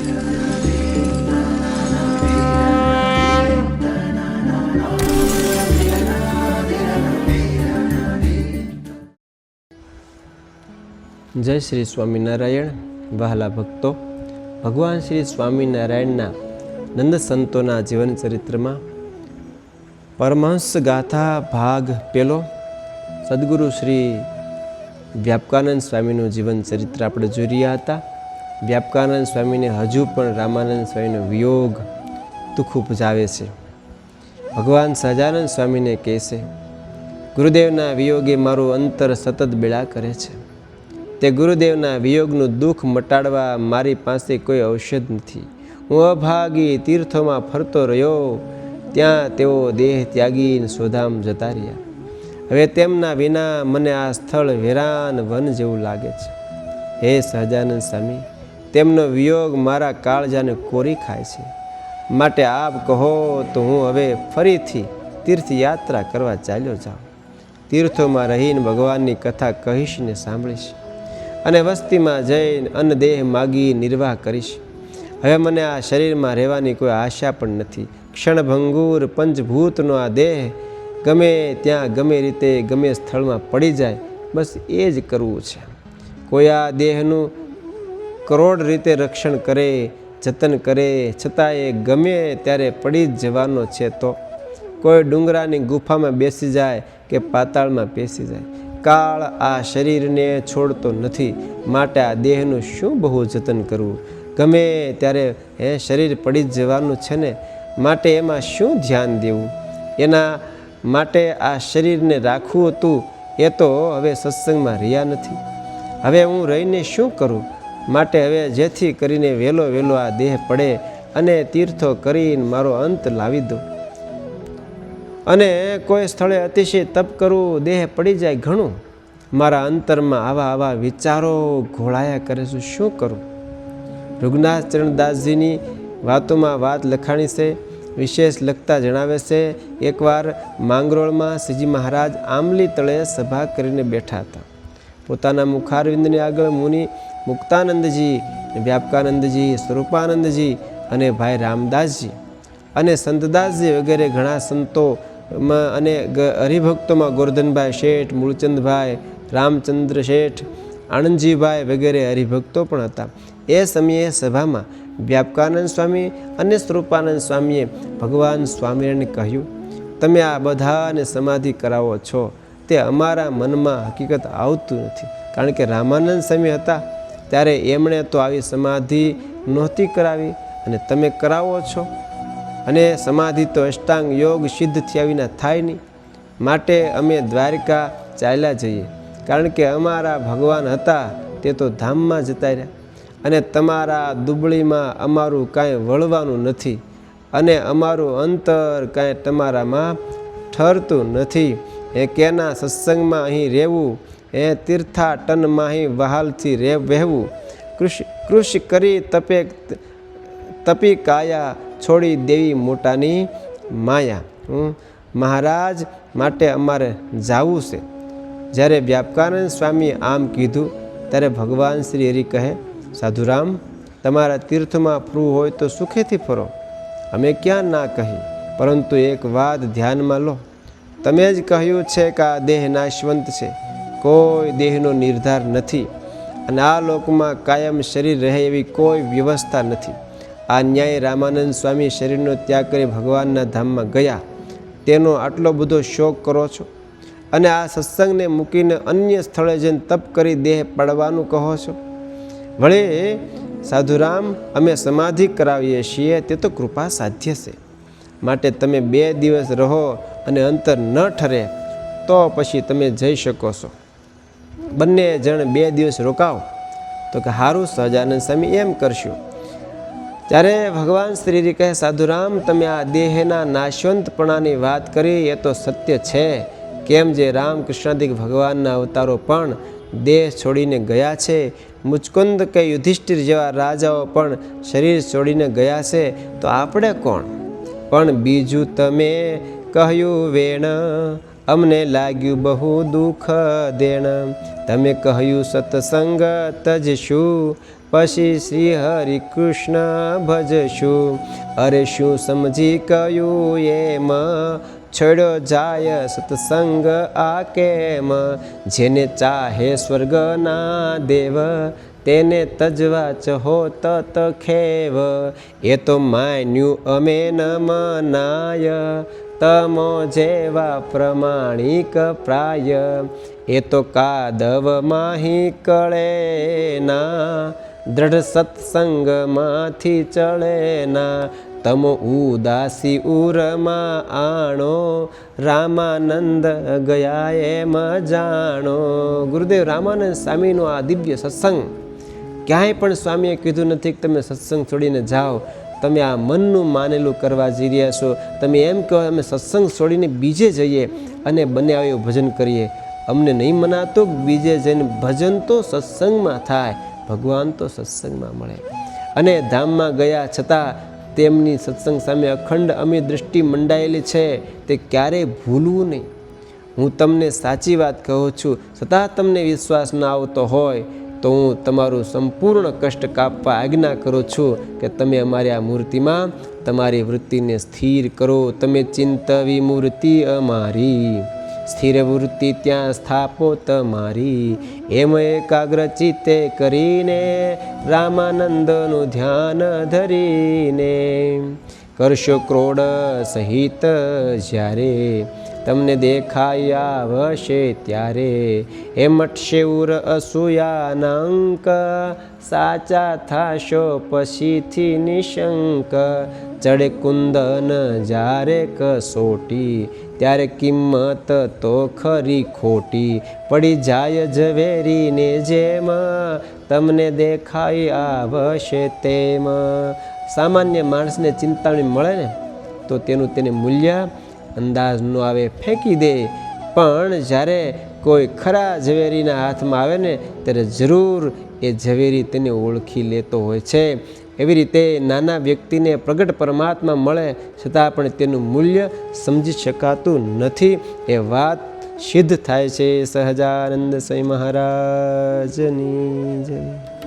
જય શ્રી સ્વામિનારાયણ, વહાલા ભક્તો. ભગવાન શ્રી સ્વામિનારાયણના નંદ સંતોના જીવન ચરિત્રમાં પરમહંસ ગાથા ભાગ પેલો સદગુરુ શ્રી વ્યાપકાનંદ સ્વામીનું જીવન ચરિત્ર આપણે જોઈ રહ્યા હતા. વ્યાપકાનંદ સ્વામીને હજુ પણ રામાનંદ સ્વામીનો વિયોગ દુઃખ ઉપજાવે છે. ભગવાન સહજાનંદ સ્વામીને કહે છે, ગુરુદેવના વિયોગે મારું અંતર સતત બેળા કરે છે. તે ગુરુદેવના વિયોગનું દુઃખ મટાડવા મારી પાસે કોઈ ઔષધ નથી. હું અભાગી તીર્થોમાં ફરતો રહ્યો, ત્યાં તેઓ દેહ ત્યાગીને શોધામ જતા રહ્યા. હવે તેમના વિના મને આ સ્થળ વેરાન વન જેવું લાગે છે. હે સહજાનંદ સ્વામી તેમનો વિયોગ મારા કાળજાને કોરી ખાય છે. માટે આપ કહો તો હું હવે ફરીથી તીર્થયાત્રા કરવા ચાલ્યો જાઉં. તીર્થોમાં રહીને ભગવાનની કથા કહીશ ને સાંભળીશ. અને વસ્તીમાં જઈને અન્ન દેહ માગી નિર્વાહ કરીશ. હવે મને આ શરીરમાં રહેવાની કોઈ આશા પણ નથી. ક્ષણભંગુર પંચભૂતનો આ દેહ ગમે ત્યાં ગમે રીતે ગમે સ્થળમાં પડી જાય. બસ એ જ કરવું છે. કોઈ આ દેહનું કરોડ રીતે રક્ષણ કરે, જતન કરે, છતાં એ ગમે ત્યારે પડી જ જવાનો છે તો. કોઈ ડુંગરાની ગુફામાં બેસી જાય કે પાતાળમાં બેસી જાય. કાળ આ શરીરને છોડતો નથી. માટે આ દેહનું શું બહુ જતન કરવું? ગમે ત્યારે એ શરીર પડી જ જવાનું છે ને, માટે એમાં શું ધ્યાન દેવું? એના માટે આ શરીરને રાખવું હતું, એ તો હવે સત્સંગમાં રહ્યા નથી. હવે હું રહીને શું કરું? માટે હવે જેથી કરીને વહેલો વહેલો આ દેહ પડે અને તીર્થો કરીને મારો અંત લાવી દો. અને કોઈ સ્થળે અતિશય તપ કરવું દેહ પડી જાય ઘણું. મારા અંતરમાં આવા આવા વિચારો ઘોળાયા કરે છે, શું કરું? રઘુનાથ ચરણદાસજીની વાતોમાં વાત લખાણી છે, વિશેષ લખતા જણાવે છે, એકવાર માંગરોળમાં શ્રીજી મહારાજ આમલી તળે સભા કરીને બેઠા હતા. પોતાના મુખારવિંદની આગળ મુનિ મુક્તાનંદજી, વ્યાપકાનંદજી, સ્વરૂપાનંદજી અને ભાઈ રામદાસજી અને સંતદાસજી વગેરે ઘણા સંતોમાં અને હરિભક્તોમાં ગોરધનભાઈ શેઠ, મૂળચંદભાઈ, રામચંદ્ર શેઠ, આણંદજીભાઈ વગેરે હરિભક્તો પણ હતા. એ સમયે સભામાં વ્યાપકાનંદ સ્વામી અને સ્વરૂપાનંદ સ્વામીએ ભગવાન સ્વામિનારાયણને કહ્યું, તમે આ બધાને સમાધિ કરાવો છો. તે અમારા મનમાં હકીકત આવતું નથી. કારણ કે રામાનંદ સ્વામી હતા ત્યારે એમણે તો આવી સમાધિ નહોતી કરાવી અને તમે કરાવો છો. અને સમાધિ તો અષ્ટાંગ યોગ સિદ્ધ થયા વિના થાય નહીં. માટે અમે દ્વારિકા ચાલ્યા જઈએ. કારણ કે અમારા ભગવાન હતા તે તો ધામમાં જતા રહ્યા. અને તમારા દુબળીમાં અમારું કાંઈ વળવાનું નથી. અને અમારું અંતર કાંઈ તમારામાં ઠરતું નથી. એ કેના સત્સંગમાં અહીં રહેવું એ તીર્થાટનમાં માહી વહાલથી રે વહેવું. કૃષિ કૃષિ કરી તપે તપી કાયા છોડી દેવી મોટાની માયા. હમ, મહારાજ માટે અમારે જાવું છે. જ્યારે વ્યાપકાનંદ સ્વામીએ આમ કીધું ત્યારે ભગવાન શ્રી હરિ કહે સાધુરામ તમારા તીર્થમાં ફરવું હોય તો સુખેથી ફરો. અમે ક્યાં ના કહી પરંતુ એક વાત ધ્યાનમાં લો. તમે જ કહ્યું છે કે આ દેહ નાશવંત છે. કોઈ દેહનો નિર્ધાર નથી. અને આ લોકમાં કાયમ શરીર રહે એવી કોઈ વ્યવસ્થા નથી. આ ન્યાય રામાનંદ સ્વામી શરીરનો ત્યાગ કરી ભગવાનના ધામમાં ગયા. તેનો આટલો બધો શોક કરો છો? અને આ સત્સંગને મૂકીને અન્ય સ્થળે જઈને તપ કરી દેહ પાડવાનું કહો છો? વળી, સાધુરામ, અમે સમાધિ કરાવીએ છીએ, તે તો કૃપા સાધ્ય છે. માટે તમે બે દિવસ રહો અને અંતર ન ઠરે, તો પછી તમે જઈ શકો છો. બંને જણ બે દિવસ રોકાવ તો કે હારું, સહજાનંદ સ્વામી એમ કરશું. ત્યારે ભગવાન શ્રી કહે, સાધુરામ, તમે આ દેહના નાશવંતપણાની વાત કરી, એ તો સત્ય છે. કેમ જે રામકૃષ્ણાદિક ભગવાનના અવતારો પણ દેહ છોડીને ગયા છે. મુચકુંદ કે યુધિષ્ઠિર જેવા રાજાઓ પણ શરીર છોડીને ગયા છે, તો આપણે કોણ? પણ બીજું તમે કહ્યું વેણ અમને લાગ્યું બહુ દુઃખ દેણ. તમે કહ્યું સત્સંગ તજશું પછી શ્રી હરિ કૃષ્ણ ભજશું અરે શું સમજી કયું એમ? છોડ્યો જાય સત્સંગ આ કેમ? જેને ચાહે સ્વર્ગના દેવ, તેને તજવા ચહો તત ખેવ. એ તો માન્યું અમે ન મનાય. તમો જેવા પ્રમાણિક પ્રાય. એ તો કાદવ માહી કળે ના, દ્રઢ સત્સંગમાંથી ચળે ના. તમો ઉદાસી ઉરમાં આણો, રામાનંદ ગયા એમ જાણો. ગુરુદેવ રામાનંદ સ્વામીનો આ દિવ્ય સત્સંગ ક્યાંય પણ સ્વામીએ કીધું નથી કે તમે સત્સંગ છોડીને જાઓ. તમે આ મનનું માનેલું કરવા જઈ રહ્યા છો. તમે એમ કહો, અમે સત્સંગ છોડીને બીજે જઈએ અને બને આવ્યું ભજન કરીએ. અમને નહીં મનાતો, બીજે જઈને ભજન તો સત્સંગમાં થાય. ભગવાન તો સત્સંગમાં મળે. અને ધામમાં ગયા છતાં તેમની સત્સંગ સામે અખંડ અમી દૃષ્ટિ મંડાયેલી છે. તે ક્યારેય ભૂલવું નહીં. હું તમને સાચી વાત કહું છું. છતાં તમને વિશ્વાસ ન આવતો હોય તો હું તમારું સંપૂર્ણ કષ્ટ કાપવા આજ્ઞા કરું છું કે તમે અમારી આ મૂર્તિમાં તમારી વૃત્તિને સ્થિર કરો. તમે ચિંતવી મૂર્તિ અમારી. સ્થિર વૃત્તિ ત્યાં સ્થાપો તમારી. એમ એકાગ્ર ચિત્તે કરીને રામાનંદનું ધ્યાન ધરીને કરશો ક્રોડ સહિત જ્યારે તમને દેખાય આવશે ત્યારે. એ મટશે ઉર અસૂયાનાંક સાચા થાશો પછીથી નિશંક. ચડે કુંદન જ્યારે કસોટી, ત્યારે કિંમત તો ખરી ખોટી. પડી જાય ઝવેરીને જેમ, તમને દેખાય આવશે તેમ. સામાન્ય માણસને ચિંતામણી મળે ને, તો તેનું તેને મૂલ્ય અંદાજ ન આવે, ફેંકી દે. પણ જ્યારે કોઈ ખરા ઝવેરીના હાથમાં આવે ને, ત્યારે જરૂર એ ઝવેરી તેને ઓળખી લેતો હોય છે. એવી રીતે નાના વ્યક્તિને પ્રગટ પરમાત્મા મળે છતાં પણ તેનું મૂલ્ય સમજી શકાતું નથી. એ વાત સિદ્ધ થાય છે. સહજાનંદ સ્વામી મહારાજની જય.